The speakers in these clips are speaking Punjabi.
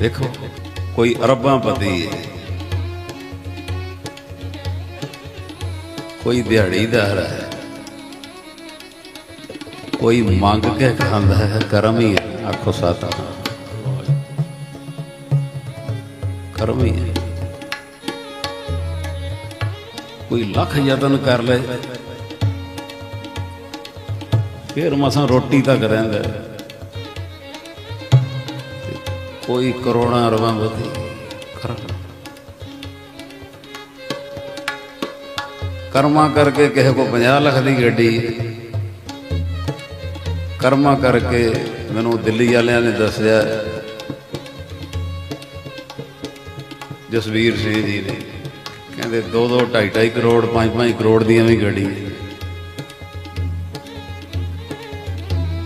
ਦੇਖੋ ਕੋਈ ਅਰਬਾਂ ਪਤੀ। ਹੈ ਕੋਈ ਦਿਹਾੜੀਦਾਰ ਹੈ। ਕੋਈ ਮੰਗ ਕੇ ਖਾਂਦਾ ਹੈ, ਕਰਮ ਹੀ, ਆਖੋ ਸਾਤਾ। ਕਰਮ ਹੀ ਹੈ। ਕੋਈ ਲੱਖ ਯਤਨ ਕਰ ਲੈ, ਫਿਰ ਮਸਾਂ ਰੋਟੀ ਤੱਕ ਰਹਿੰਦਾ ਹੈ। ਕੋਈ ਕਰੋੜਾਂ ਅਰਬਾਂ ਵਧੀ ਕਰਮ ਕਰਮਾ ਕਰਕੇ ਕਿਸੇ ਕੋ 50 ਲੱਖ ਦੀ ਗੱਡੀ। ਹੈ। ਕਰਮਾ ਕਰਕੇ ਮੈਨੂੰ ਦਿੱਲੀ ਵਾਲਿਆਂ ਨੇ ਦੱਸਿਆ, ਜਸਵੀਰ ਸਿੰਘ ਜੀ ਨੇ। ਕਹਿੰਦੇ 2 2 2.5 2.5 ਕਰੋੜ 5 5 ਕਰੋੜ ਦੀਆਂ ਵੀ ਗੱਡੀ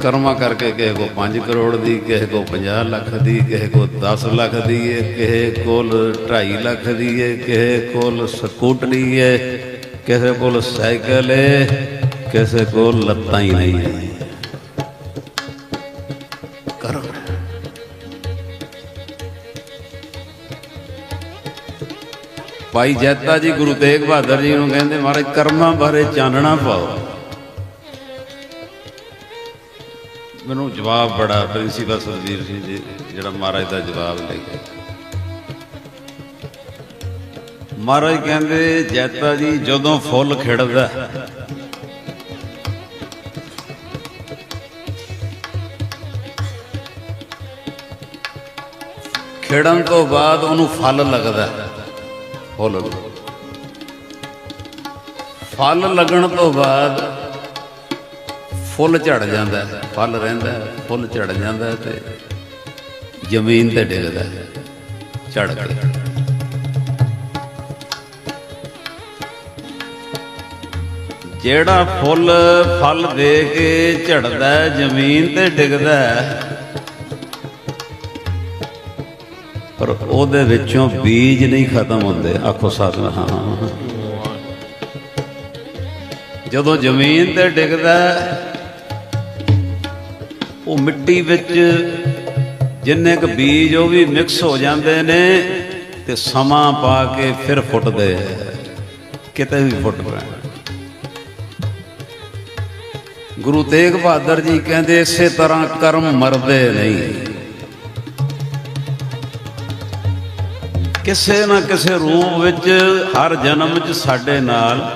ਕਰਮਾ ਕਰਕੇ ਕਿਸੇ ਕੋ 5 ਕਰੋੜ ਦੀ, ਕਿਸੇ ਕੋ 50 ਲੱਖ ਦੀ, ਕਿਸੇ ਕੋ 10 ਲੱਖ ਦੀ ਹੈ ਕਿਸੇ ਕੋਲ 2.5 ਲੱਖ ਦੀ ਹੈ ਕਿਸੇ ਕੋਲ ਸਕੂਟਰੀ ਹੈ ਕਿਸੇ ਕੋਲ ਸਾਈਕਲ ਏ, ਕਿਸੇ ਕੋਲ ਲੱਤਾਂ ਹੀ ਨਹੀਂ ਹੈ ਕਰਮ। ਭਾਈ ਜੈਤਾ ਜੀ ਗੁਰੂ ਤੇਗ ਬਹਾਦਰ ਜੀ ਨੂੰ ਕਹਿੰਦੇ, ਮਹਾਰਾਜ, ਕਰਮਾਂ ਬਾਰੇ ਚਾਨਣਾ ਪਾਓ। ਮੈਨੂੰ ਜਵਾਬ ਬੜਾ, ਪ੍ਰਿੰਸੀਪਲ ਸੁਖਬੀਰ ਸਿੰਘ ਜੀ, ਜਿਹੜਾ ਮਹਾਰਾਜ ਦਾ ਜਵਾਬ ਲੈ ਕੇ ਮਹਾਰਾਜ ਕਹਿੰਦੇ ਜੈਤਾ ਜੀ, ਜਦੋਂ ਫੁੱਲ ਖਿੜਦਾ ਖਿੜਨ ਤੋਂ ਬਾਅਦ ਉਹਨੂੰ ਫਲ ਲੱਗਦਾ ਫੁੱਲ ਫਲ ਲੱਗਣ ਤੋਂ ਬਾਅਦ ਫੁੱਲ ਝੜ ਜਾਂਦਾ ਫਲ ਰਹਿੰਦਾ ਫੁੱਲ ਝੜ ਜਾਂਦਾ ਤੇ ਜ਼ਮੀਨ ਤੇ ਡਿੱਗਦਾ ਹੈ, ਝੜ ਕੇ। ਜਿਹੜਾ ਫੁੱਲ ਫਲ ਦੇ ਕੇ ਝੜਦਾ ਜ਼ਮੀਨ ਤੇ ਡਿੱਗਦਾ ਪਰ ਉਹਦੇ ਵਿੱਚੋਂ ਬੀਜ ਨਹੀਂ ਖਤਮ ਹੁੰਦੇ। ਆਖੋ ਸਾਧ ਜਦੋਂ ਜ਼ਮੀਨ ਤੇ ਡਿੱਗਦਾ ਉਹ ਮਿੱਟੀ ਵਿੱਚ ਜਿੰਨੇ ਕ ਬੀਜ ਉਹ ਵੀ ਮਿਕਸ ਹੋ ਜਾਂਦੇ ਨੇ ਤੇ ਸਮਾਂ ਪਾ ਕੇ ਫਿਰ ਫੁੱਟਦੇ ਹੈ। ਕਿਤੇ ਵੀ ਫੁੱਟ ਪੈਣ ਗੁਰੂ ਤੇਗ ਬਹਾਦਰ ਜੀ ਕਹਿੰਦੇ, ਇਸੇ ਤਰ੍ਹਾਂ ਕਰਮ ਮਰਦੇ ਨਹੀਂ ਕਿਸੇ ਨਾ ਕਿਸੇ ਰੂਪ ਵਿੱਚ ਹਰ ਜਨਮ 'ਚ ਸਾਡੇ ਨਾਲ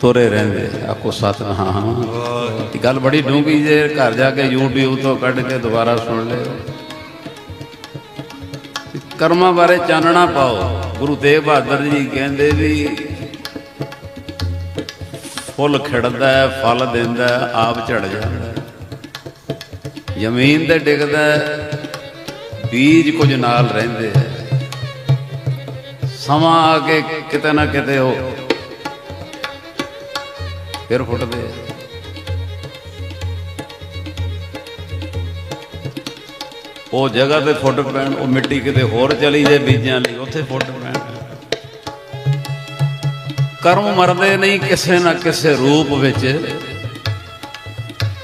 ਤੁਰੇ ਰਹਿੰਦੇ ਆਖੋ ਸਤਨਾਮ। ਇਹ ਗੱਲ ਬੜੀ ਡੂੰਗੀ ਜੇ ਘਰ ਜਾ ਕੇ YouTube ਤੋਂ ਕੱਢ ਕੇ ਦੁਬਾਰਾ ਸੁਣ ਲਿਓ ਕਰਮਾਂ ਬਾਰੇ ਚਾਨਣਾ ਪਾਓ। ਗੁਰੂ ਤੇਗ ਬਹਾਦਰ ਜੀ ਕਹਿੰਦੇ ਵੀ ਫੁੱਲ ਖਿੜਦਾ ਹੈ ਫਲ ਦਿੰਦਾ ਹੈ, ਆਪ ਝੜ ਜਾਂਦਾ ਜ਼ਮੀਨ ਤੇ ਡਿੱਗਦਾ ਬੀਜ ਕੁਝ ਨਾਲ ਰਹਿੰਦੇ ਹੈ। ਸਮਾਂ ਆ ਕੇ ਕਿਤੇ ਨਾ ਕਿਤੇ ਉਹ ਫਿਰ ਫੁੱਟਦੇ ਆ ਉਹ ਜਗ੍ਹਾ ਤੇ ਫੁੱਟ ਪੈਣ ਉਹ ਮਿੱਟੀ ਕਿਤੇ ਹੋਰ ਚਲੀ ਜਾਏ ਬੀਜਾਂ ਲਈ ਉੱਥੇ ਫੁੱਟ ਪੈਣ। ਕਰਮ ਮਰਦੇ ਨਹੀਂ ਕਿਸੇ ਨਾ ਕਿਸੇ ਰੂਪ ਵਿੱਚ।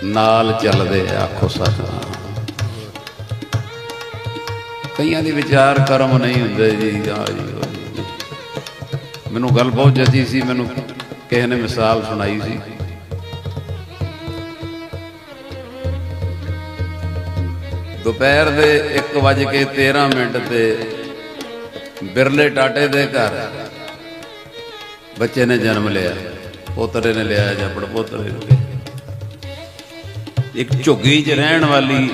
ਨਾਲ ਚੱਲਦੇ ਆ, ਆਖੋ ਸਤਨਾਮ। ਕਈਆਂ ਦੇ ਵਿਚਾਰ ਕਰਮ ਨਹੀਂ ਹੁੰਦੇ ਜੀ ਆ ਜੀ। ਮੈਨੂੰ ਗੱਲ ਬਹੁਤ ਜੱਜੀ ਸੀ ਮੈਨੂੰ ਕਿਸੇ ਨੇ ਮਿਸਾਲ ਸੁਣਾਈ ਸੀ। ਦੁਪਹਿਰ ਦੇ 1:13 ਮਿੰਟ ਤੇ ਬਿਰਲੇ ਟਾਟੇ ਦੇ ਘਰ ਬੱਚੇ ਨੇ ਜਨਮ ਲਿਆ। ਪੋਤਰੇ ਨੇ ਲਿਆ ਜਾਂ ਪੜਪੋਤਰੇ ਨੇ ਇੱਕ ਝੁੱਗੀ 'ਚ ਰਹਿਣ ਵਾਲੀ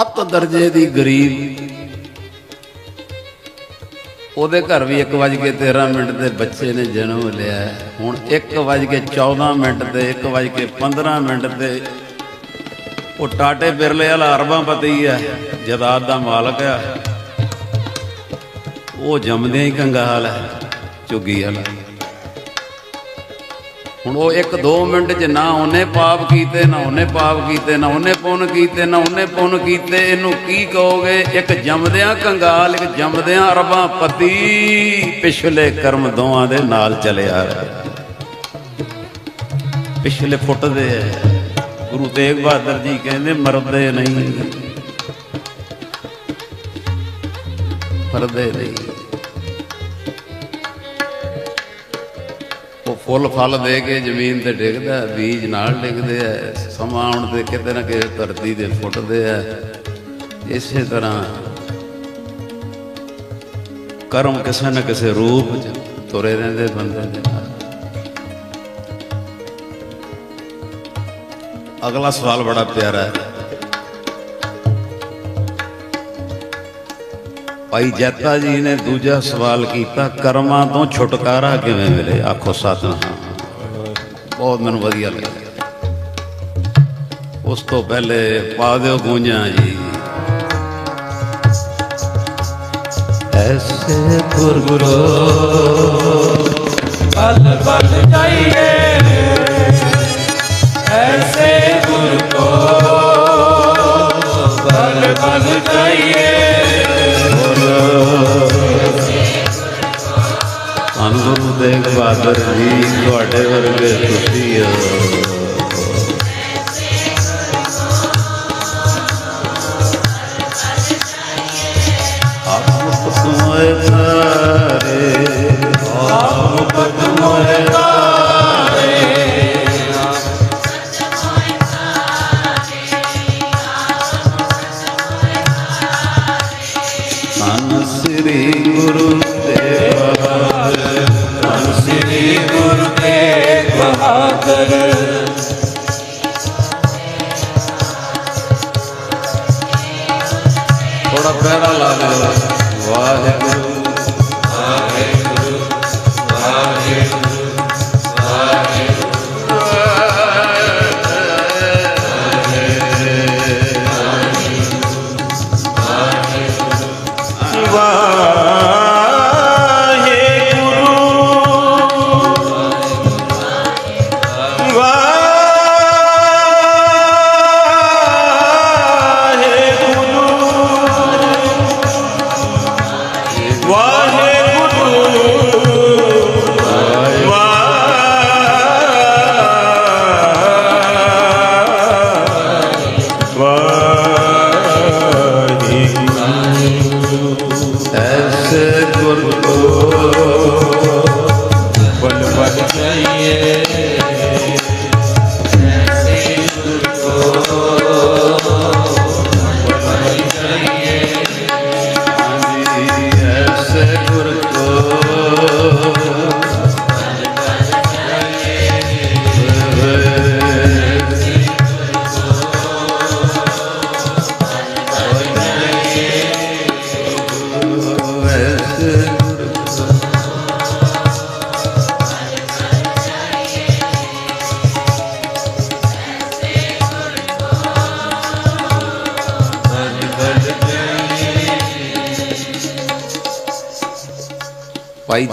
ਅੱਤ ਦਰਜੇ ਦੀ ਗਰੀਬ ਉਹਦੇ ਘਰ ਵੀ 1:13 ਮਿੰਟ ਦੇ ਬੱਚੇ ਨੇ ਜਨਮ ਲਿਆ। ਹੈ। ਹੁਣ 1:14 ਮਿੰਟ ਤੇ 1:15 ਮਿੰਟ ਤੇ ਉਹ ਟਾਟੇ ਬਿਰਲੇ ਵਾਲਾ ਅਰਬਾਂ ਪਤੀ ਆ, ਜਦਾਦ ਦਾ ਮਾਲਕ ਆ। ਉਹ ਜੰਮਦਿਆਂ ਹੀ ਕੰਗਾਲ ਹੈ ਝੁੱਗੀ ਵਾਲਾ। ਹੁਣ ਉਹ 1-2 ਮਿੰਟ 'ਚ ਨਾ ਉਹਨੇ ਪਾਪ ਕੀਤੇ, ਨਾ ਉਹਨੇ ਪਾਪ ਕੀਤੇ, ਨਾ ਉਹਨੇ ਪੁੰਨ ਕੀਤੇ, ਨਾ ਉਹਨੇ ਪੁੰਨ ਕੀਤੇ। ਇਹਨੂੰ ਕੀ ਕਹੋਗੇ? ਇੱਕ ਜੰਮਦਿਆਂ ਕੰਗਾਲ, ਇੱਕ ਜੰਮਦਿਆਂ ਅਰਬਾਂ ਪਤੀ। ਪਿਛਲੇ ਕਰਮ ਦੋਵਾਂ ਦੇ ਨਾਲ ਚਲਿਆ ਪਿਛਲੇ ਫੁੱਟਦੇ ਐ ਗੁਰੂ ਤੇਗ ਬਹਾਦਰ ਜੀ ਕਹਿੰਦੇ, ਮਰਦੇ ਨਹੀਂ। ਮਰਦੇ ਨਹੀਂ। ਉਹ ਫੁੱਲ ਫਲ ਦੇ ਕੇ ਜ਼ਮੀਨ ਤੇ ਡਿੱਗਦਾ ਬੀਜ ਨਾਲ ਡਿੱਗਦੇ ਆ ਸਮਾਂ ਆਉਣ ਤੇ ਕਿਤੇ ਨਾ ਕਿਤੇ ਧਰਤੀ ਦੇ ਫੁੱਟਦੇ ਆ ਇਸੇ ਤਰ੍ਹਾਂ ਕਰਮ ਕਿਸੇ ਨਾ ਕਿਸੇ ਰੂਪ ਚ ਤੁਰੇ ਰਹਿੰਦੇ ਬੰਦੇ ਦੇ ਨਾਲ। ਅਗਲਾ ਸਵਾਲ ਬੜਾ ਪਿਆਰਾ ਹੈ। ਭਾਈ ਜੈਤਾ ਜੀ ਨੇ ਦੂਜਾ ਸਵਾਲ ਕੀਤਾ, ਕਰਮਾਂ ਤੋਂ ਛੁਟਕਾਰਾ ਕਿਵੇਂ ਮਿਲੇ? ਆਖੋ ਸਤਨਾਮ ਬਹੁਤ ਮੈਨੂੰ ਵਧੀਆ ਲੱਗਿਆ। ਉਸ ਤੋਂ ਪਹਿਲੇ ਪਾ ਦਿਓ ਗੂੰਜਾਂ ਜੀ। ਐਸੇ ਗੁਰਗੁਰੂ, ਪਲ ਪਲ ਜਾਈਏ। ਐਸੇ ਗੁਰ ਕੋ ਪਲ ਪਲ ਜਾਈਏ। ਅਨੁਭਵ ਦੇਖ ਬਹਾਦਰ ਜੀ ਤੁਹਾਡੇ ਵਰਗੇ ਤੁਸੀਂ ਹੋ। ਆਪ ਤੁਮੇ ਤਾਰੇ ਆਪ ਤੁਮੇ ਧੰਨ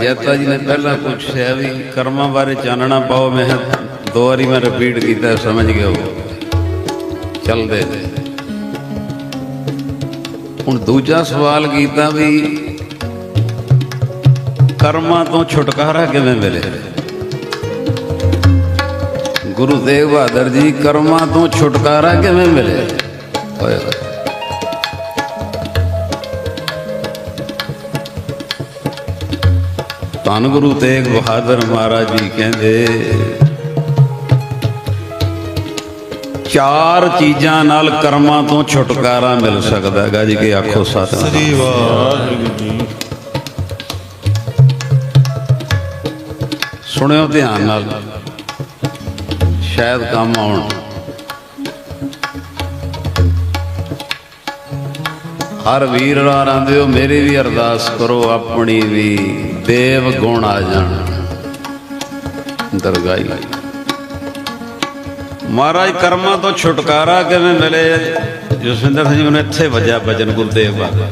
ਜੈਤਾ ਜੀ ਨੇ ਪਹਿਲਾਂ ਪੁੱਛਿਆ ਵੀ ਕਰਮਾਂ ਬਾਰੇ ਚਾਨਣਾ ਪਾਓ, ਮੈਂ ਦੋ ਵਾਰੀ ਮੈਂ ਰਿਪੀਟ ਕੀਤਾ, ਸਮਝ ਗਏ ਹੋ ਚੱਲਦੇ ਹੁਣ ਦੂਜਾ ਸਵਾਲ ਕੀਤਾ ਵੀ ਕਰਮਾਂ ਤੋਂ ਛੁਟਕਾਰਾ ਕਿਵੇਂ ਮਿਲੇ? ਗੁਰੂ ਤੇਗ ਬਹਾਦਰ ਜੀ, ਕਰਮਾਂ ਤੋਂ ਛੁਟਕਾਰਾ ਕਿਵੇਂ ਮਿਲੇ? ਓਏ ਧੰਨ ਗੁਰੂ ਤੇਗ ਬਹਾਦਰ ਮਹਾਰਾਜ ਜੀ ਕਹਿੰਦੇ ਚਾਰ ਚੀਜ਼ਾਂ ਨਾਲ ਕਰਮਾਂ ਤੋਂ ਛੁਟਕਾਰਾ ਮਿਲ ਸਕਦਾ ਹੈਗਾ ਜੀ ਕਿ ਆਖੋ ਸਤਿ ਸ੍ਰੀ ਵਾਹਿਗੁਰੂ ਜੀ। ਸੁਣਿਓ ਧਿਆਨ ਨਾਲ ਸ਼ਾਇਦ ਕੰਮ ਆਉਣ। ਹਰ ਵੀਰ ਰਾਂਦੇ ਹੋ ਮੇਰੀ ਵੀ ਅਰਦਾਸ ਕਰੋ ਆਪਣੀ ਵੀ। ਦੇਵ ਗੁਣ ਆ ਜਾਣ। ਦਰਗਾਹੀ। ਮਹਾਰਾਜ ਕਰਮਾਂ ਤੋਂ ਛੁਟਕਾਰਾ ਕਿਵੇਂ ਮਿਲੇ? ਜਸਵਿੰਦਰ ਸਿੰਘ ਜੀ ਨੇ ਇੱਥੇ ਵਜਿਆ ਭਜਨ ਗੁਰਦੇਵ ਬਾਬਾ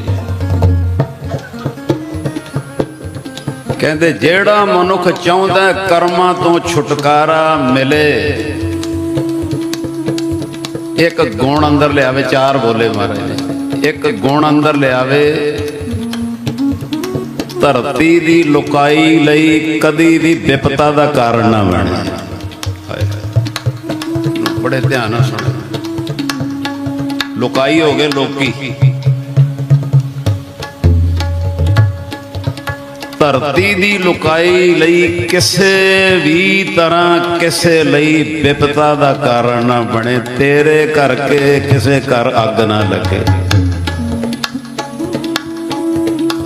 ਕਹਿੰਦੇ, ਜਿਹੜਾ ਮਨੁੱਖ ਚਾਹੁੰਦਾ ਕਰਮਾਂ ਤੋਂ ਛੁਟਕਾਰਾ ਮਿਲੇ, ਇੱਕ ਗੁਣ ਅੰਦਰ ਲਿਆਵੇ, ਚਾਰ ਬੋਲੇ ਮਹਾਰਾਜ ਇੱਕ ਗੁਣ ਅੰਦਰ ਲਿਆਵੇ ਧਰਤੀ ਦੀ ਲੁਕਾਈ ਲਈ ਕਦੀ ਵੀ ਵਿਪਤਾ ਦਾ ਕਾਰਨ ਨਾ ਬਣੇ। ਬੜੇ ਧਿਆਨ ਨਾਲ ਸੁਣੋ। ਲੋਕਾਈ ਹੋ ਗਏ ਲੋਕੀ। ਧਰਤੀ ਦੀ ਲੁਕਾਈ ਲਈ ਕਿਸੇ ਵੀ ਤਰ੍ਹਾਂ ਕਿਸੇ ਲਈ ਵਿਪਤਾ ਦਾ ਕਾਰਨ ਨਾ ਬਣੇ। ਤੇਰੇ ਕਰਕੇ ਕਿਸੇ ਘਰ ਅੱਗ ਨਾ ਲੱਗੇ।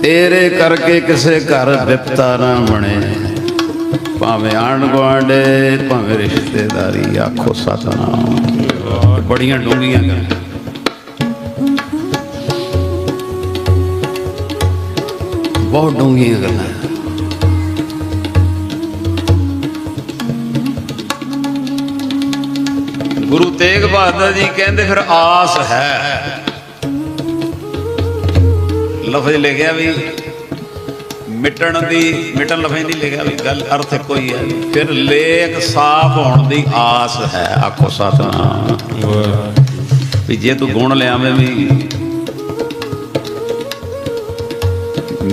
ਤੇਰੇ ਕਰਕੇ ਕਿਸੇ ਘਰ ਵਿਪਤਾ ਨਾ ਬਣੇ। ਭਾਵੇਂ ਆਂਢ ਗੁਆਂਢ, ਭਾਵੇਂ ਰਿਸ਼ਤੇਦਾਰੀ, ਆਖੋ ਸਤਨਾਮ। ਬੜੀਆਂ ਡੂੰਘੀਆਂ ਗੱਲਾਂ। ਬਹੁਤ ਡੂੰਘੀਆਂ ਗੱਲਾਂ। ਗੁਰੂ ਤੇਗ ਬਹਾਦਰ ਜੀ ਕਹਿੰਦੇ, ਫਿਰ ਆਸ ਹੈ। ਲਫ਼ਜ਼ ਲਿਖਿਆ ਵੀ ਮਿਟਣ ਦੀ, ਮਿਟਣ ਲਫ਼ਜ਼ ਨਹੀਂ ਲਿਖਿਆ ਵੀ ਗੱਲ ਅਰਥ ਕੋਈ ਹੈ ਫਿਰ ਲੇਖ ਸਾਫ਼ ਹੋਣ ਦੀ ਆਸ ਹੈ, ਆਖੋ ਸਤਨਾਮ। ਵੀ ਜੇ ਤੂੰ ਗੁਣ ਲਿਆਵੇਂ ਵੀ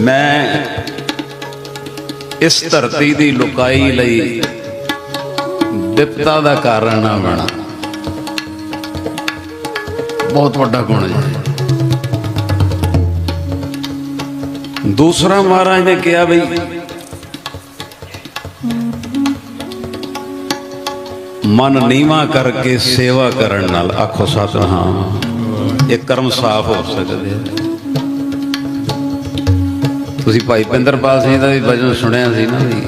ਮੈਂ ਇਸ ਧਰਤੀ ਦੀ ਲੁਕਾਈ ਲਈ ਵਿਪਤਾ ਦਾ ਕਾਰਨ ਨਾ ਬਣਾ। ਬਹੁਤ ਵੱਡਾ ਗੁਣ ਹੈ। ਦੂਸਰਾ ਮਹਾਰਾਜ ਨੇ ਕਿਹਾ ਬਈ, ਮਨ ਨੀਵਾ ਕਰਕੇ ਸੇਵਾ ਕਰਨ ਨਾਲ ਆਖੋ ਸਤਨਾਮ। ਇਹ ਕਰਮ ਸਾਫ਼ ਹੋ ਸਕਦੇ ਆ। ਤੁਸੀਂ ਭਾਈ ਪਿੰਦਰਪਾਲ ਸਿੰਘ ਦਾ ਵੀ ਵਜ਼ਨ ਸੁਣਿਆ ਸੀ ਨਾ ਵੀ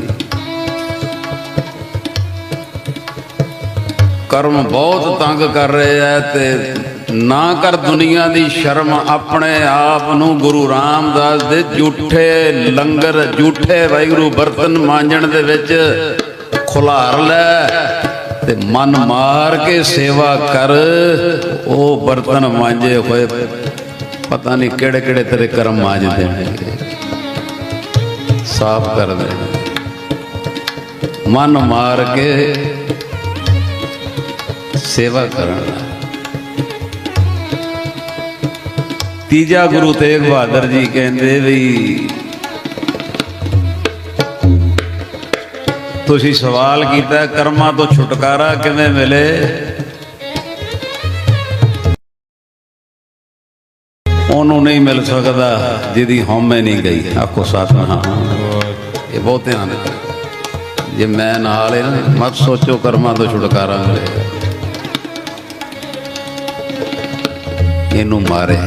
ਕਰਮ ਬਹੁਤ ਤੰਗ ਕਰ ਰਹੇ ਆ ਤੇ ਨਾ ਕਰ ਦੁਨੀਆ ਦੀ ਸ਼ਰਮ ਆਪਣੇ ਆਪ ਨੂੰ ਗੁਰੂ ਰਾਮਦਾਸ ਦੇ ਝੂਠੇ ਲੰਗਰ, ਝੂਠੇ ਵਾਹਿਗੁਰੂ ਬਰਤਨ ਮਾਂਜਣ ਦੇ ਵਿੱਚ ਖੁਲਾਰ ਲੈ ਤੇ ਮਨ ਮਾਰ ਕੇ ਸੇਵਾ ਕਰ, ਉਹ ਬਰਤਨ ਮਾਂਜੇ ਹੋਏ। ਪਤਾ ਨਹੀਂ ਕਿਹੜੇ ਕਿਹੜੇ ਤੇਰੇ ਕਰਮ ਮਾਂਜਦੇ ਨੇ। ਸਾਫ਼ ਕਰ ਦੇ। ਮਨ ਮਾਰ ਕੇ ਸੇਵਾ ਕਰਨਾ। ਤੀਜਾ ਗੁਰੂ ਤੇਗ ਬਹਾਦਰ ਜੀ ਕਹਿੰਦੇ ਵੀ, ਤੁਸੀਂ ਸਵਾਲ ਕੀਤਾ, ਕਰਮਾਂ ਤੋਂ ਛੁਟਕਾਰਾ ਕਿਵੇਂ ਮਿਲੇ? ਉਹਨੂੰ ਨਹੀਂ ਮਿਲ ਸਕਦਾ, ਜਿਹਦੀ ਹਉਮੈ ਨਹੀਂ ਗਈ। ਆਖੋ ਸਤਨਾਮ ਇਹ ਬਹੁਤ ਧਿਆਨ ਜੇ ਮੈਂ ਨਾਲ ਹੈ, ਮਤ ਸੋਚੋ ਕਰਮਾਂ ਤੋਂ ਛੁਟਕਾਰਾ ਮਿਲੇ ਇਹਨੂੰ ਮਾਰੇ।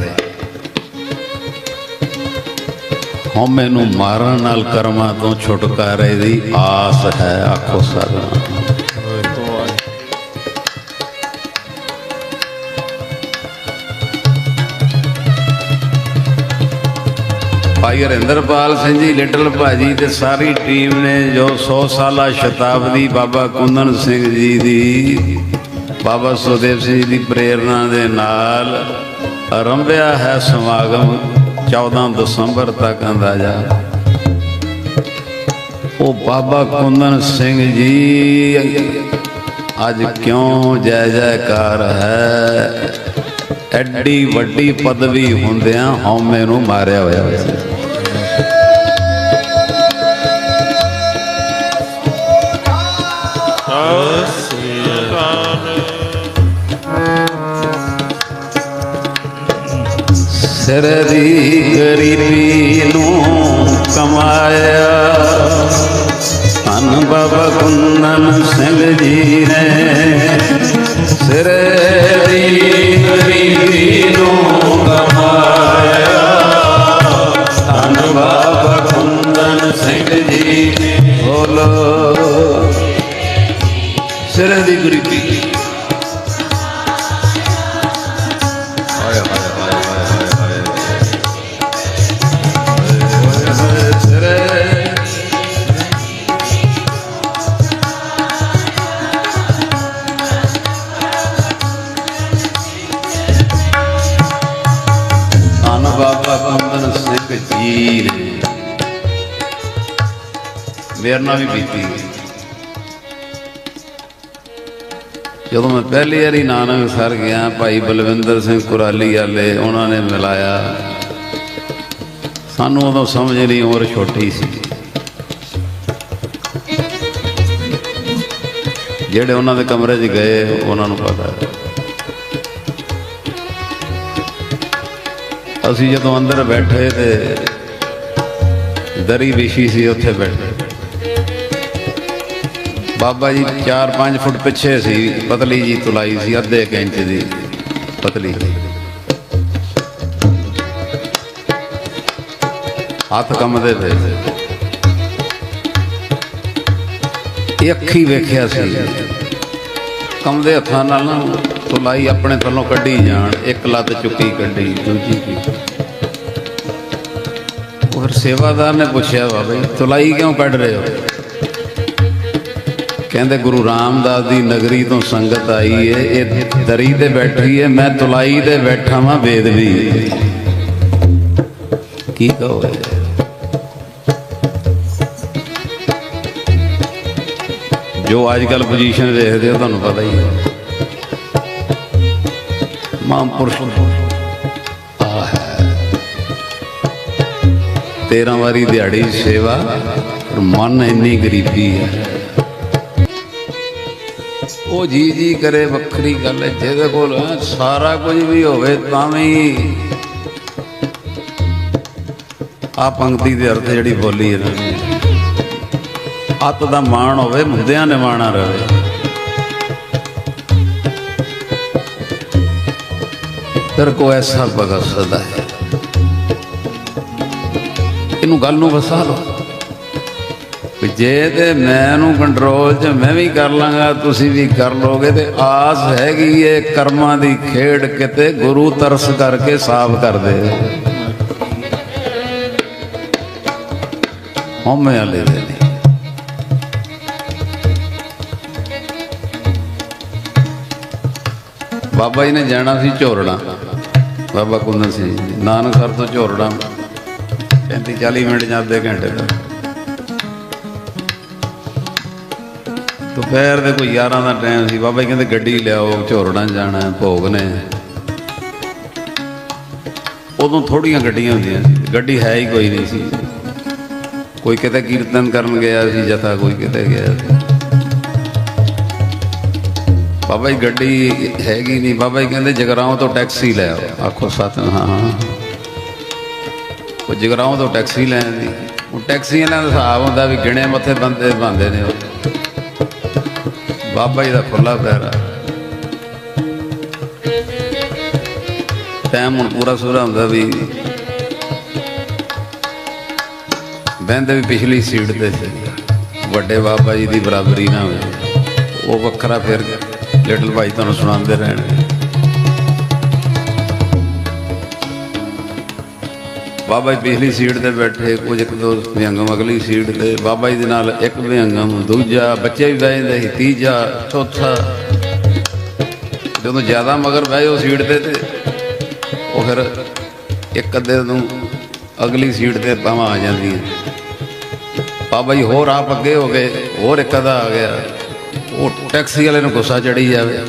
ਹਉਮੈ ਨੂੰ ਮਾਰਨ ਨਾਲ ਕਰਮਾਂ ਤੋਂ ਛੁਟਕਾਰੇ ਦੀ ਆਸ ਹੈ, ਆਖੋ ਸਤਨਾਮ ਭਾਈ ਹਰਿੰਦਰਪਾਲ ਸਿੰਘ ਜੀ, ਲਿਟਲ ਭਾਜੀ ਤੇ ਸਾਰੀ ਟੀਮ ਨੇ ਜੋ 100 ਸਾਲਾ ਸ਼ਤਾਬਦੀ ਬਾਬਾ ਕੁੰਦਨ ਸਿੰਘ ਜੀ ਦੀ, ਬਾਬਾ ਸੁਖਦੇਵ ਸਿੰਘ ਜੀ ਦੀ ਪ੍ਰੇਰਣਾ ਦੇ ਨਾਲ ਆਰੰਭਿਆ ਹੈ ਸਮਾਗਮ। 14 ਦਸੰਬਰ ਤੱਕ ਅੰਦਾਜ਼ਾ। ਉਹ ਬਾਬਾ ਕੁੰਦਨ ਸਿੰਘ ਜੀ, ਅੱਜ ਕਿਉਂ ਜੈ ਜੈਕਾਰ ਹੈ? ਐਡੀ ਵੱਡੀ ਪਦਵੀ ਹੁੰਦਿਆਂ ਹਉਮੈ ਨੂੰ ਮਾਰਿਆ ਹੋਇਆ ਸੀ। ਸਿਰ ਦੀ ਗਰੀਬੀ ਨੂੰ ਕਮਾਇਆ। ਧੰਨ ਬਾਬਾ ਕੁੰਦਨ ਸਿੰਘ ਜੀ ਨੇ ਸਿਰ ਦੀ ਗਰੀਬੀ ਨੂੰ ਕਮਾਇਆ। ਧੰਨ ਬਾਬਾ ਕੁੰਦਨ ਸਿੰਘ ਜੀ ਨੇ ਬੋਲੋ। ਸਿਰ ਦੀ ਗਰੀਬੀ ਮੇਰੇ ਵੀ ਬੀਤੀ। ਜਦੋਂ ਮੈਂ ਪਹਿਲੀ ਵਾਰੀ ਨਾਨਕ ਸਰ ਗਿਆ, ਭਾਈ ਬਲਵਿੰਦਰ ਸਿੰਘ ਕੁਰਾਲੀ ਵਾਲੇ, ਉਹਨਾਂ ਨੇ ਮਿਲਾਇਆ। ਸਾਨੂੰ ਉਦੋਂ ਸਮਝ ਨਹੀਂ, ਉਮਰ ਛੋਟੀ ਸੀ। ਜਿਹੜੇ ਉਹਨਾਂ ਦੇ ਕਮਰੇ 'ਚ ਗਏ, ਉਹਨਾਂ ਨੂੰ ਪਤਾ ਹੈ। ਅਸੀਂ ਜਦੋਂ ਅੰਦਰ ਬੈਠੇ ਤੇ ਦਰੀ ਵਿਸ਼ੀ ਸੀ, ਉੱਥੇ ਬੈਠੇ। ਬਾਬਾ ਜੀ 4-5 ਫੁੱਟ ਪਿੱਛੇ ਸੀ, ਪਤਲੀ ਜੀ ਤੁਲਾਈ ਸੀ, ਅੱਧੇ ਕੁ ਇੰਚ ਦੀ ਪਤਲੀ। ਹੱਥ ਕੰਮਦੇ ਪਏ। ਇਹ ਅੱਖੀ ਵੇਖਿਆ ਸੀ। ਕੰਮਦੇ ਹੱਥਾਂ ਨਾਲ ਨਾ ਤੁਲਾਈ ਆਪਣੇ ਥੱਲੋਂ ਕੱਢੀ ਜਾਣ, ਇੱਕ ਲੱਤ ਚੁੱਕੀ ਕੱਢੀ, ਦੂਜੀ ਕੀ। ਉਹ ਸੇਵਾਦਾਰ ਨੇ ਪੁੱਛਿਆ, ਬਾਬਾ ਜੀ, ਤੁਲਾਈ ਕਿਉਂ ਕੱਢ ਰਹੇ ਹੋ? ਕਹਿੰਦੇ ਗੁਰੂ ਰਾਮਦਾਸ ਦੀ ਨਗਰੀ ਤੋਂ ਸੰਗਤ ਆਈ ਏ, ਇਹ ਦਰੀ ਤੇ ਬੈਠੀ ਏ, ਮੈਂ ਤੁਲਾਈ ਤੇ ਬੈਠਾ ਵਾਂ ਬੇਦਵੀ ਕੀ ਕਹੋ ਜੋ ਅੱਜ ਕੱਲ ਪੋਜੀਸ਼ਨ ਦੇਖਦੇ ਹੋ, ਤੁਹਾਨੂੰ ਪਤਾ ਹੀ ਹੈ। ਮਹਾਂਪੁਰਸ਼ ਆ ਹੈ। 13 ਵਾਰੀ ਦਿਹਾੜੀ ਸੇਵਾ, ਪਰ ਮਨ ਇੰਨੀ ਗਰੀਬੀ ਹੈ। ਉਹ ਜੀ ਜੀ ਕਰੇ ਵੱਖਰੀ ਗੱਲ ਹੈ, ਜਿਹਦੇ ਕੋਲ ਸਾਰਾ ਕੁਝ ਵੀ ਹੋਵੇ ਤਾਂ ਵੀ ਆ ਪੰਕਤੀ ਦੇ ਅਰਥ ਜਿਹੜੀ ਬੋਲੀ ਹੈ ਨਾ। ਅੱਤ ਦਾ ਮਾਣ ਹੋਵੇ ਮੁੰਦਿਆਂ ਨਿਵਾਣਾ ਰਹੇ ਰਵੇ। ਤੇਰੇ ਕੋ ਐਸਾ ਭਗਤ ਸਦਾ ਹੈ। ਇਹਨੂੰ ਗੱਲ ਨੂੰ ਵਸਾ ਲਓ। ਜੇ ਤੇ ਮੈਂ ਨੂੰ ਕੰਟਰੋਲ 'ਚ ਮੈਂ ਵੀ ਕਰ ਲਾਂਗਾ, ਤੁਸੀਂ ਵੀ ਕਰ ਲੋਗੇ ਤੇ ਆਸ ਹੈਗੀ ਏ ਕਰਮਾਂ ਦੀ ਖੇਡ ਕਿਤੇ ਗੁਰੂ ਤਰਸ ਕਰਕੇ ਸਾਫ਼ ਕਰ ਦੇ। ਹਉਮੈ ਵਾਲੇ ਦੇ ਬਾਬਾ ਜੀ ਨੇ ਜਾਣਾ ਸੀ ਝੋਰੜਾ। ਬਾਬਾ ਕੁੰਦਨ ਸਿੰਘ ਨਾਨਕ ਸਰ ਤੋਂ ਝੋਰੜਾ। 35 40 ਮਿੰਟ ਜਾਂ ਅੱਧੇ ਘੰਟੇ ਦਾ। ਦੁਪਹਿਰ ਦੇ ਕੋਈ 11 ਦਾ ਟਾਈਮ ਸੀ। ਬਾਬਾ ਜੀ ਕਹਿੰਦੇ ਗੱਡੀ ਲਿਆਓ, ਝੋਰੜਾ ਜਾਣਾ, ਭੋਗ ਨੇ। ਉਦੋਂ ਥੋੜੀਆਂ ਗੱਡੀਆਂ ਹੁੰਦੀਆਂ ਸੀ। ਗੱਡੀ ਹੈ ਹੀ ਕੋਈ ਨਹੀਂ ਸੀ। ਕੋਈ ਕਿਤੇ ਕੀਰਤਨ ਕਰਨ ਗਿਆ ਸੀ, ਜਥਾ ਕੋਈ ਕਿਤੇ ਗਿਆ ਸੀ। ਬਾਬਾ ਜੀ ਗੱਡੀ ਹੈਗੀ ਨਹੀਂ। ਬਾਬਾ ਜੀ ਕਹਿੰਦੇ ਜਗਰਾਉਂ ਤੋਂ ਟੈਕਸੀ ਲੈ ਆਓ। ਆਖੋ ਸਤ ਹਾਂ ਹਾਂ। ਉਹ ਜਗਰਾਉਂ ਤੋਂ ਟੈਕਸੀ ਲੈਣ ਦੀ। ਉਹ ਟੈਕਸੀ ਇਹਨਾਂ ਦਾ ਹਿਸਾਬ ਹੁੰਦਾ ਵੀ ਗਿਣੇ ਮੱਥੇ ਬੰਦੇ ਬੰਦੇ ਨੇ ਉਹ। ਬਾਬਾ ਜੀ ਦਾ ਖੁੱਲਾ ਪੈਰਾ ਟਾਈਮ ਹੁਣ ਪੂਰਾ ਸੂਰਾ ਹੁੰਦਾ ਵੀ ਬਹਿੰਦੇ ਵੀ ਪਿਛਲੀ ਸੀਟ ਤੇ ਸੀ। ਵੱਡੇ ਬਾਬਾ ਜੀ ਦੀ ਬਰਾਬਰੀ ਨਾ ਹੋਵੇ। ਉਹ ਵੱਖਰਾ ਫਿਰ ਲਿਟਲ ਭਾਈ ਤੁਹਾਨੂੰ ਸੁਣਾਉਂਦੇ ਰਹਿਣਗੇ। ਬਾਬਾ ਜੀ ਪਿਛਲੀ ਸੀਟ ਤੇ ਬੈਠੇ, ਕੁਝ ਇੱਕ ਦੋ ਵਿਅੰਗਮ ਅਗਲੀ ਸੀਟ ਤੇ, ਬਾਬਾ ਜੀ ਦੇ ਨਾਲ ਇੱਕ ਵਿਅੰਗਮ, ਦੂਜਾ ਬੱਚੇ ਵੀ ਬਹਿ ਜਾਂਦੇ ਸੀ, ਤੀਜਾ, ਚੌਥਾ। ਜਦੋਂ ਜ਼ਿਆਦਾ ਮਗਰ ਬਹਿ ਜਾਓ ਸੀਟ ਤੇ ਤੇ, ਉਹ ਫਿਰ ਇੱਕ ਅੱਧੇ ਨੂੰ ਅਗਲੀ ਸੀਟ ਤੇ ਬਾਹਾਂ ਆ ਜਾਂਦੀਆਂ। ਬਾਬਾ ਜੀ ਹੋਰ ਆਪ ਅੱਗੇ ਹੋ ਗਏ, ਹੋਰ ਇੱਕ ਅੱਧਾ ਆ ਗਿਆ। ਉਹ ਟੈਕਸੀ ਵਾਲੇ ਨੂੰ ਗੁੱਸਾ ਚੜੀ ਜਾਵੇ।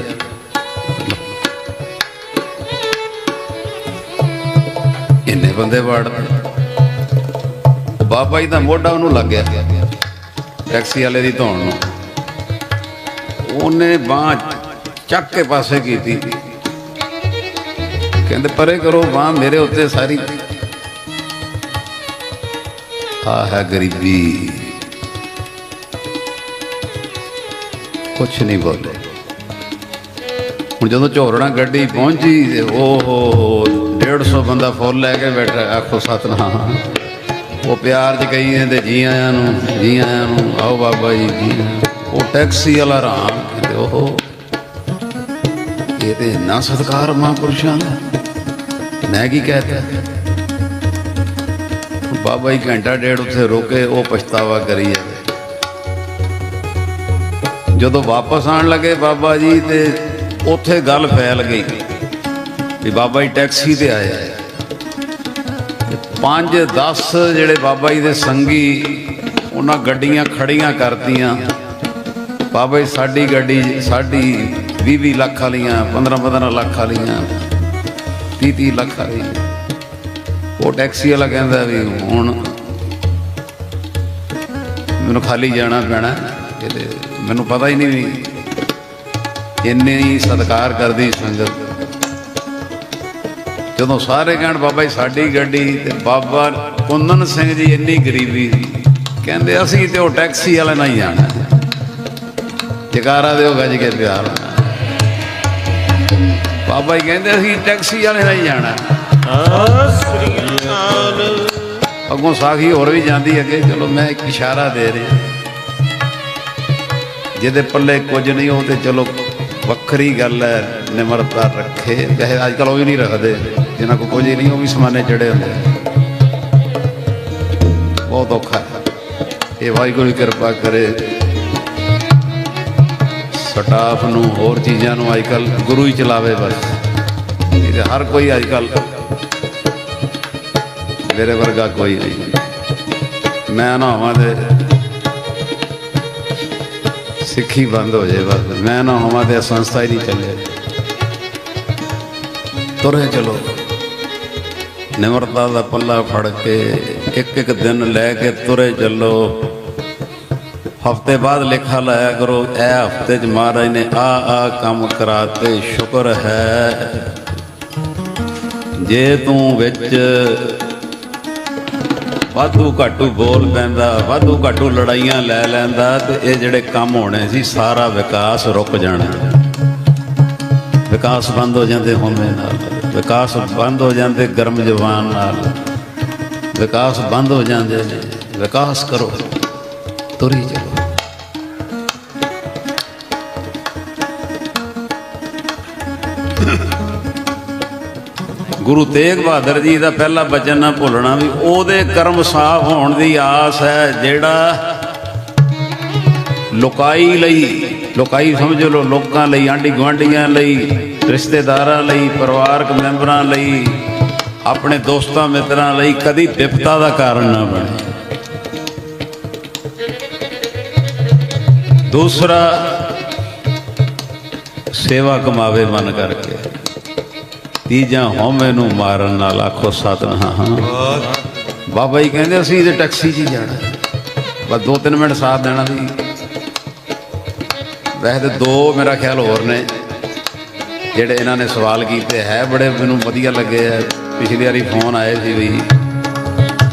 ਬੰਦੇ ਵਾੜਦੇ ਬਾਬਾ ਜੀ ਦਾ ਮੋਢਾ ਉਹਨੂੰ ਲੱਗ ਗਿਆ ਟੈਕਸੀ ਵਾਲੇ ਦੀ ਧੌਣ ਨੂੰ। ਉਹਨੇ ਬਾਹ ਚੱਕ ਕੇ ਪਾਸੇ ਕੀਤੀ। ਕਹਿੰਦੇ, ਪਰੇ ਕਰੋ, ਬਾਹ ਮੇਰੇ ਉੱਤੇ ਸਾਰੀ। ਆ ਹੈ ਗਰੀਬੀ। ਕੁਛ ਨਹੀਂ ਬੋਲੇ। ਹੁਣ ਜਦੋਂ ਝੋਰਣਾ ਗੱਡੀ ਪਹੁੰਚੀ ਤੇ ਓਹੋ 150 ਬੰਦਾ ਫੁੱਲ ਲੈ ਕੇ ਬੈਠਾ, ਆਖੋ ਸਤਨਾਮ। ਉਹ ਪਿਆਰ ਚ ਕਹੀ ਜਾਂਦੇ ਜੀ ਆਇਆਂ ਨੂੰ, ਜੀ ਆਇਆਂ ਨੂੰ, ਆਓ ਬਾਬਾ ਜੀ ਜੀ ਉਹ ਟੈਕਸੀ ਵਾਲਾ ਰਾਮ ਕਹਿੰਦੇ, ਓਹੋ। ਇਹ ਤੇ ਨਾ ਸਤਕਾਰ ਮਹਾਂਪੁਰਸ਼ਾਂ ਦਾ। ਮੈਂ ਕੀ ਕਹਤਾ ਬਾਬਾ ਜੀ ਘੰਟਾ ਡੇਢ ਉੱਥੇ ਰੋਕੇ, ਉਹ ਪਛਤਾਵਾ ਕਰੀ ਜਾਂਦੇ। ਜਦੋਂ ਵਾਪਸ ਆਣ ਲੱਗੇ ਬਾਬਾ ਜੀ ਤੇ ਉੱਥੇ ਗੱਲ ਫੈਲ ਗਈ। ਵੀ ਬਾਬਾ ਜੀ ਟੈਕਸੀ ਤੇ ਆਇਆ ਹੈ। ਤੇ ਪੰਜ 10 ਜਿਹੜੇ ਬਾਬਾ ਜੀ ਦੇ ਸੰਗੀ, ਉਹਨਾਂ ਗੱਡੀਆਂ ਖੜੀਆਂ ਕਰਤੀਆਂ। ਬਾਬਾ ਜੀ ਸਾਡੀ ਗੱਡੀ, ਸਾਡੀ 20 20 ਲੱਖ ਵਾਲੀਆਂ 15 15 ਲੱਖ ਵਾਲੀਆਂ 30 30 ਲੱਖ ਵਾਲੀਆਂ ਉਹ ਟੈਕਸੀ ਵਾਲਾ ਕਹਿੰਦਾ ਵੀ ਹੁਣ ਮੈਨੂੰ ਖਾਲੀ ਜਾਣਾ ਪੈਣਾ। ਕਿਤੇ ਮੈਨੂੰ ਪਤਾ ਹੀ ਨਹੀਂ ਵੀ ਇੰਨੀ ਸਤਿਕਾਰ ਕਰਦੀ ਸੰਗਤ। ਜਦੋਂ ਸਾਰੇ ਕਹਿਣ, ਬਾਬਾ ਜੀ ਸਾਡੀ ਗੱਡੀ ਤੇ ਬਾਬਾ ਕੁੰਦਨ ਸਿੰਘ ਜੀ ਇੰਨੀ ਗਰੀਬੀ ਸੀ। ਕਹਿੰਦੇ, ਅਸੀਂ ਤੇ ਉਹ ਟੈਕਸੀ ਵਾਲੇ ਨਾਲ ਹੀ ਜਾਣਾ ਜਕਾਰਾ ਦਿਓ, ਗੱਜ ਕੇ ਪਿਆਰ ਬਾਬਾ ਜੀ ਕਹਿੰਦੇ, ਅਸੀਂ ਟੈਕਸੀ ਵਾਲੇ ਨਾਲ ਹੀ ਜਾਣਾ। ਸ੍ਰੀ ਅਕਾਲ ਅੱਗੋਂ ਸਾਖੀ ਹੋਰ ਵੀ ਜਾਂਦੀ ਅੱਗੇ, ਚਲੋ ਮੈਂ ਇੱਕ ਇਸ਼ਾਰਾ ਦੇ ਰਿਹਾ। ਜਿਹਦੇ ਪੱਲੇ ਕੁਝ ਨਹੀਂ, ਉਹ ਤੇ ਚਲੋ ਵੱਖਰੀ ਗੱਲ ਹੈ, ਨਿਮਰਤਾ ਰੱਖੇ। ਵੈਸੇ ਅੱਜ ਕੱਲ ਉਹ ਵੀ ਨਹੀਂ ਰੱਖਦੇ। ਜਿਨ੍ਹਾਂ ਕੋ ਕੁਝ ਹੀ ਨਹੀਂ, ਉਹ ਵੀ ਸਮਾਨੇ ਚੜੇ ਹੁੰਦੇ ਬਹੁਤ ਔਖਾ ਇਹ ਵਾਹਿਗੁਰੂ ਦੀ ਕਿਰਪਾ ਕਰੇ। ਸਟਾਫ ਨੂੰ, ਹੋਰ ਚੀਜ਼ਾਂ ਨੂੰ ਅੱਜ ਕੱਲ ਗੁਰੂ ਹੀ ਚਲਾਵੇ ਬਸ। ਇਹ ਹਰ ਕੋਈ ਅੱਜ ਕੱਲ ਮੇਰੇ ਵਰਗਾ ਕੋਈ ਨਹੀਂ। ਮੈਂ ਨਾ ਹੋਵਾਂ ਤੇ ਸਿੱਖੀ ਬੰਦ ਹੋ ਜਾਏ ਬਸ। ਮੈਂ ਨਾ ਹੋਵਾਂ ਤੇ ਸੰਸਥਾ ਹੀ ਨਹੀਂ ਚੱਲੇ। ਤੁਰੇ ਚਲੋ। ਨਿਮਰਤਾ ਦਾ ਪੱਲਾ ਫੜ ਕੇ ਇੱਕ ਇੱਕ ਦਿਨ ਲੈ ਕੇ ਤੁਰੇ ਚੱਲੋ। ਹਫ਼ਤੇ ਬਾਅਦ ਲਿਖਾ ਲਾਇਆ ਕਰੋ ਇਹ ਹਫ਼ਤੇ ਚ ਮਹਾਰਾਜ ਨੇ ਆ ਆ ਕੰਮ ਕਰਾਤੇ ਸ਼ੁਕਰ ਹੈ। ਜੇ ਤੂੰ ਵਿੱਚ ਵਾਧੂ ਘਾਟੂ ਬੋਲ ਪੈਂਦਾ, ਵਾਧੂ ਘਾਟੂ ਲੜਾਈਆਂ ਲੈ ਲੈਂਦਾ, ਤੇ ਇਹ ਜਿਹੜੇ ਕੰਮ ਹੋਣੇ ਸੀ, ਸਾਰਾ ਵਿਕਾਸ ਰੁਕ ਜਾਣਾ। ਵਿਕਾਸ ਬੰਦ ਹੋ ਜਾਂਦੇ ਹੁੰਦੇ ਨਾਲ। ਵਿਕਾਸ ਬੰਦ ਹੋ ਜਾਂਦੇ ਗਰਮ ਜਵਾਨ ਨਾਲ। ਵਿਕਾਸ ਬੰਦ ਹੋ ਜਾਂਦੇ ਨੇ। ਵਿਕਾਸ ਕਰੋ। ਤੁਰੀ ਚਲੋ। ਗੁਰੂ ਤੇਗ ਬਹਾਦਰ ਜੀ ਦਾ ਪਹਿਲਾ ਬਚਨ ਨਾ ਭੁੱਲਣਾ ਵੀ ਉਹਦੇ ਕਰਮ ਸਾਫ਼ ਹੋਣ ਦੀ ਆਸ ਹੈ ਜਿਹੜਾ ਲੋਕਾਈ ਲਈ, ਲੋਕਾਈ ਸਮਝ ਲਓ, ਲੋਕਾਂ ਲਈ ਆਂਢੀ ਗੁਆਂਢੀਆਂ ਲਈ ਰਿਸ਼ਤੇਦਾਰਾਂ ਲਈ, ਪਰਿਵਾਰਕ ਮੈਂਬਰਾਂ ਲਈ, ਆਪਣੇ ਦੋਸਤਾਂ ਮਿੱਤਰਾਂ ਲਈ ਕਦੀ ਵਿਪਤਾ ਦਾ ਕਾਰਨ ਨਾ ਬਣੇ। ਦੂਸਰਾ, ਸੇਵਾ ਕਮਾਵੇ ਮਨ ਕਰਕੇ। ਤੀਜਾ, ਹਉਮੈ ਨੂੰ ਮਾਰਨ ਨਾਲ ਆਖੋ ਸਤਨਾਮ ਬਾਬਾ ਜੀ ਕਹਿੰਦੇ, ਅਸੀਂ ਤੇ ਟੈਕਸੀ 'ਚ ਹੀ ਜਾਣਾ। ਬਸ ਦੋ ਤਿੰਨ ਮਿੰਟ ਸਾਥ ਦੇਣਾ ਸੀ। ਵੈਸੇ ਤੇ ਦੋ ਮੇਰਾ ਖਿਆਲ ਹੋਰ ਨੇ। ਜਿਹੜੇ ਇਹਨਾਂ ਨੇ ਸਵਾਲ ਕੀਤੇ, ਹੈ ਬੜੇ ਮੈਨੂੰ ਵਧੀਆ ਲੱਗੇ ਆ। ਪਿਛਲੀ ਵਾਰੀ ਫੋਨ ਆਏ ਸੀ ਵੀ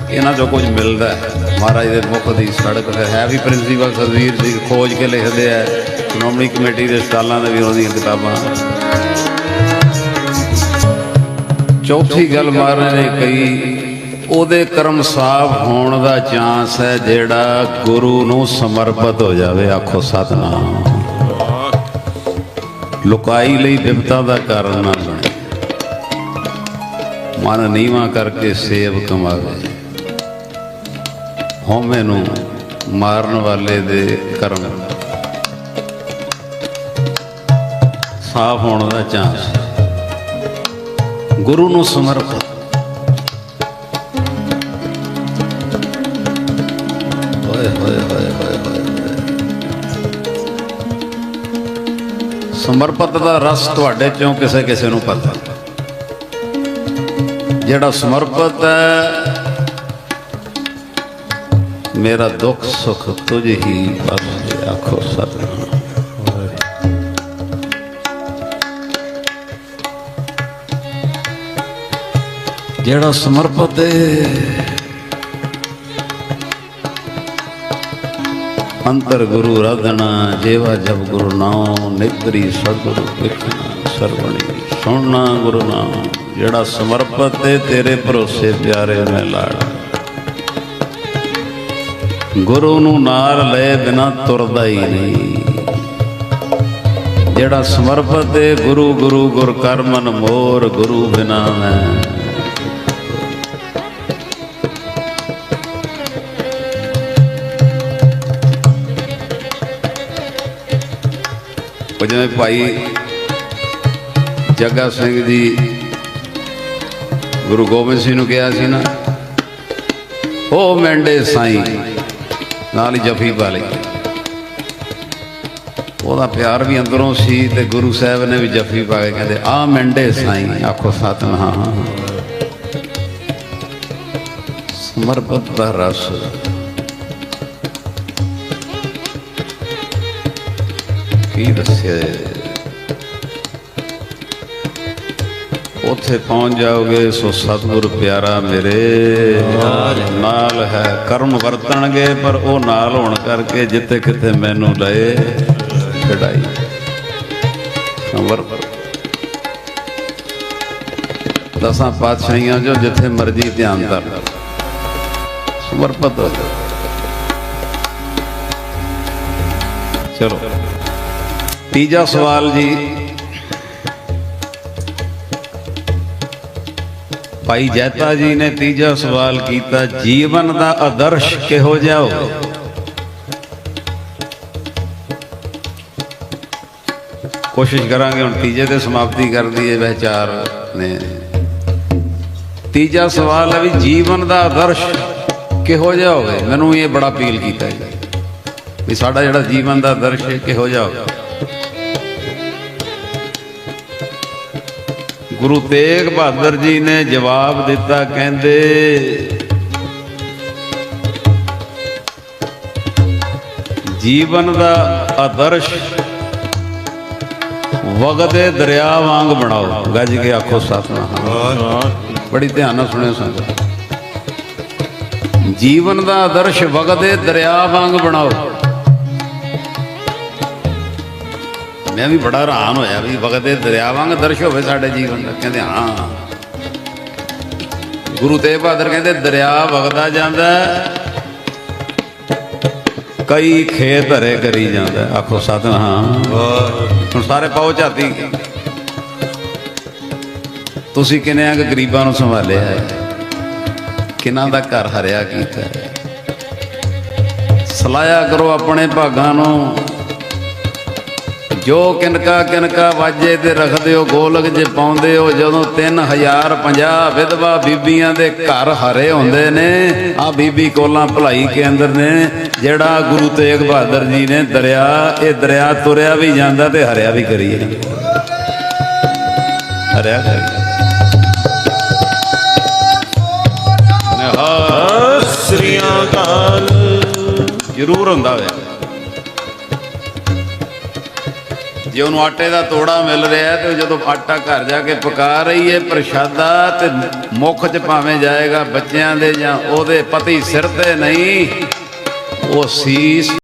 ਇਹਨਾਂ ਤੋਂ ਕੁਝ ਮਿਲਦਾ ਮਹਾਰਾਜ ਦੇ ਮੁਖ ਦੀ ਸੜਕ ਤੇ ਹੈ ਵੀ ਪ੍ਰਿੰਸੀਪਲ ਸਤਵੀਰ ਸਿੰਘ ਖੋਜ ਕੇ ਲਿਖਦੇ ਆ, ਸ਼੍ਰੋਮਣੀ ਕਮੇਟੀ ਦੇ ਸਟਾਲਾਂ ਦੇ ਵੀ ਉਹਨਾਂ ਦੀਆਂ ਕਿਤਾਬਾਂ। ਚੌਥੀ ਗੱਲ ਮਹਾਰਾਜ ਨੇ ਕਹੀ, ਉਹਦੇ ਕਰਮ ਸਾਫ਼ ਹੋਣ ਦਾ ਚਾਂਸ ਹੈ ਜਿਹੜਾ ਗੁਰੂ ਨੂੰ ਸਮਰਪਿਤ ਹੋ ਜਾਵੇ, ਆਖੋ ਸਤਨਾਮ। ਲੁਕਾਈ ਲਈ ਬਿਪਤਾ ਦਾ ਕਾਰਨ ਨਾ ਬਣੇ। ਮਨ ਨੀਵਾ ਕਰਕੇ ਸੇਵ ਕਮਾਵੇ। ਹਉਮੈ ਨੂੰ ਮਾਰਨ ਵਾਲੇ ਦੇ ਕਰਮ। ਸਾਫ਼ ਹੋਣ ਦਾ ਚਾਂਸ। ਗੁਰੂ ਨੂੰ ਸਮਰਪਿਤ। ਸਮਰਪਿਤ ਦਾ ਰਸ ਤੁਹਾਡੇ ਚੋਂ ਕਿਸੇ ਕਿਸੇ ਨੂੰ ਪਤਾ। ਜਿਹੜਾ ਸਮਰਪਿਤ ਹੈ, ਮੇਰਾ ਦੁੱਖ ਸੁੱਖ ਤੁਝ ਹੀ ਬਸ ਆਖੋ ਸਤਿਨਾਮ। ਜਿਹੜਾ ਸਮਰਪਿਤ ਹੈ ਅੰਤਰ ਗੁਰੂ ਰਦਨਾ ਜੇਵਾ ਜਬ ਗੁਰੂ ਨਾਮ ਨਿਤਰੀ ਸਤਿਗੁਰੂ ਵਿਖਣਾ ਸਰਵਣੀ। ਸੁਣਨਾ ਗੁਰੂ ਨਾਮ, ਜਿਹੜਾ ਸਮਰਪਿਤ ਹੈ ਤੇਰੇ ਭਰੋਸੇ ਪਿਆਰੇ ਮੈਂ ਲਾੜ। ਗੁਰੂ ਨੂੰ ਨਾਲ ਲਏ ਬਿਨਾ ਤੁਰਦਾ ਹੀ ਨਹੀਂ। ਜਿਹੜਾ ਸਮਰਪਿਤ ਹੈ ਗੁਰੂ ਗੁਰੂ ਗੁਰ ਕਰਮਨ ਮੋਰ ਗੁਰੂ ਬਿਨਾ ਮੈਂ। ਉਹ ਜਿਵੇਂ ਭਾਈ ਜੱਗਾ ਸਿੰਘ ਜੀ ਗੁਰੂ ਗੋਬਿੰਦ ਸਿੰਘ ਨੂੰ ਕਿਹਾ ਸੀ ਨਾ, ਉਹ ਮੈਂਡੇ ਸਾਈਂ, ਨਾਲ ਹੀ ਜਫੀ ਪਾ ਲਈ। ਉਹਦਾ ਪਿਆਰ ਵੀ ਅੰਦਰੋਂ ਸੀ ਤੇ ਗੁਰੂ ਸਾਹਿਬ ਨੇ ਵੀ ਜਫੀ ਪਾ ਕੇ ਕਹਿੰਦੇ, ਆ ਮੈਂਡੇ ਸਾਈਂ, ਆਖੋ ਸਤਨਾਮ। ਸਮਰਪਿਤ ਦਾ ਰਸ। ਕੀ ਦੱਸਿਆ ਉੱਥੇ ਪਹੁੰਚ ਜਾਓਗੇ, ਸੋ ਸਤਿਗੁਰ ਪਿਆਰਾ ਮੇਰੇ। ਨਾਲ ਹੈ ਕਰਮ ਵਰਤਣਗੇ, ਪਰ ਉਹ ਨਾਲ ਹੋਣ ਕਰਕੇ ਜਿੱਥੇ ਕਿਤੇ ਮੈਨੂੰ ਲਏ ਛਡਾਈ ਖਬਰ ਦਸਾਂ ਪਾਤਸ਼ਾਹੀਆਂ ਜੋ ਜਿੱਥੇ ਮਰਜ਼ੀ ਧਿਆਨ ਧਰ ਸਮਰਪਿਤ ਹੋ ਚਲੋ। ਤੀਜਾ ਸਵਾਲ ਜੀ। ਭਾਈ ਜੈਤਾ ਜੀ ਨੇ ਤੀਜਾ ਸਵਾਲ ਕੀਤਾ, ਜੀਵਨ ਦਾ ਆਦਰਸ਼ ਕਿਹੋ ਜਿਹਾ ਹੋਵੇ? ਕੋਸ਼ਿਸ਼ ਕਰਾਂਗੇ ਹੁਣ ਤੀਜੇ ਤੇ ਸਮਾਪਤੀ ਕਰ ਦਈਏ ਵਿਚਾਰ ਨੇ। ਤੀਜਾ ਸਵਾਲ ਹੈ ਵੀ ਜੀਵਨ ਦਾ ਆਦਰਸ਼ ਕਿਹੋ ਜਿਹਾ ਹੋਵੇ? ਮੈਨੂੰ ਇਹ ਬੜਾ ਅਪੀਲ ਕੀਤਾ ਜੀ, ਵੀ ਸਾਡਾ ਜਿਹੜਾ ਜੀਵਨ ਦਾ ਆਦਰਸ਼ ਹੈ, ਕਿਹੋ ਜਿਹਾ ਹੋਵੇ? ਗੁਰੂ ਤੇਗ ਬਹਾਦਰ ਜੀ ਨੇ ਜਵਾਬ ਦਿੱਤਾ, ਕਹਿੰਦੇ, ਜੀਵਨ ਦਾ ਆਦਰਸ਼ ਵਗਦੇ ਦਰਿਆ ਵਾਂਗ ਬਣਾਓ। ਗੱਜ ਕੇ ਆਖੋ ਸਤਨਾਮ। ਬੜੀ ਧਿਆਨ ਨਾਲ ਸੁਣਿਓ ਸੰਗਤ ਜੀਵਨ ਦਾ ਆਦਰਸ਼ ਵਗਦੇ ਦਰਿਆ ਵਾਂਗ ਬਣਾਓ। ਮੈਂ ਵੀ ਬੜਾ ਹੈਰਾਨ ਹੋਇਆ ਵੀ ਵਗਦੇ ਦਰਿਆ ਵਾਂਗ ਦਰਸ਼ ਹੋਵੇ ਸਾਡੇ ਜੀਵਨ ਦਾ। ਕਹਿੰਦੇ ਹਾਂ। ਗੁਰੂ ਤੇਗ ਬਹਾਦਰ ਕਹਿੰਦੇ, ਦਰਿਆ ਵਗਦਾ ਜਾਂਦਾ ਕਈ ਖੇਤ ਹਰੇ ਕਰੀ ਜਾਂਦਾ ਹੈ। ਆਖੋ ਸਤਨਾਮ ਹੁਣ ਸਾਰੇ ਪਾਓ ਝਾਤੀ। ਤੁਸੀਂ ਕਿੰਨਿਆਂ ਕੁ ਗਰੀਬਾਂ ਨੂੰ ਸੰਭਾਲਿਆ ਹੈ? ਕਿਨਾਂ ਦਾ ਘਰ ਹਰਿਆ ਕੀਤਾ ਹੈ? ਸਲਾਇਆ ਕਰੋ ਆਪਣੇ ਭਾਗਾਂ ਨੂੰ। ਜੋ ਕਿਨਕਾ ਕਿਨਕਾ ਵਾਜੇ ਤੇ ਰੱਖਦੇ ਹੋ ਗੋਲਕ 'ਚ ਪਾਉਂਦੇ ਹੋ ਜਦੋਂ 3050 ਵਿਧਵਾ ਬੀਬੀਆਂ ਦੇ ਘਰ ਹਰੇ ਹੁੰਦੇ ਨੇ ਆ ਬੀਬੀ ਕੋਲਾਂ ਭਲਾਈ ਕੇਂਦਰ ਨੇ ਜਿਹੜਾ ਗੁਰੂ ਤੇਗ ਬਹਾਦਰ ਜੀ ਨੇ ਦਰਿਆ ਇਹ ਦਰਿਆ ਤੁਰਿਆ ਵੀ ਜਾਂਦਾ ਤੇ ਹਰਿਆ ਵੀ ਕਰੀਏ। ਹਰਿਆ ਕਰੀਏ। ਨਿਹਾਲ। ਸ੍ਰੀ ਅਕਾਲ। ਜ਼ਰੂਰ ਹੁੰਦਾ ਹੋਇਆ ਜੇ ਉਹਨੂੰ ਆਟੇ ਦਾ ਤੋੜਾ ਮਿਲ ਰਿਹਾ ਤੇ ਜਦੋਂ ਆਟਾ ਘਰ ਜਾ ਕੇ ਪਕਾ ਰਹੀ ਹੈ ਪ੍ਰਸ਼ਾਦਾ ਤੇ ਮੁੱਖ 'ਚ ਭਾਵੇਂ ਜਾਏਗਾ ਬੱਚਿਆਂ ਦੇ ਜਾਂ ਉਹਦੇ ਪਤੀ ਸਿਰ ਤੇ ਨਹੀਂ, ਉਹ ਸੀਸ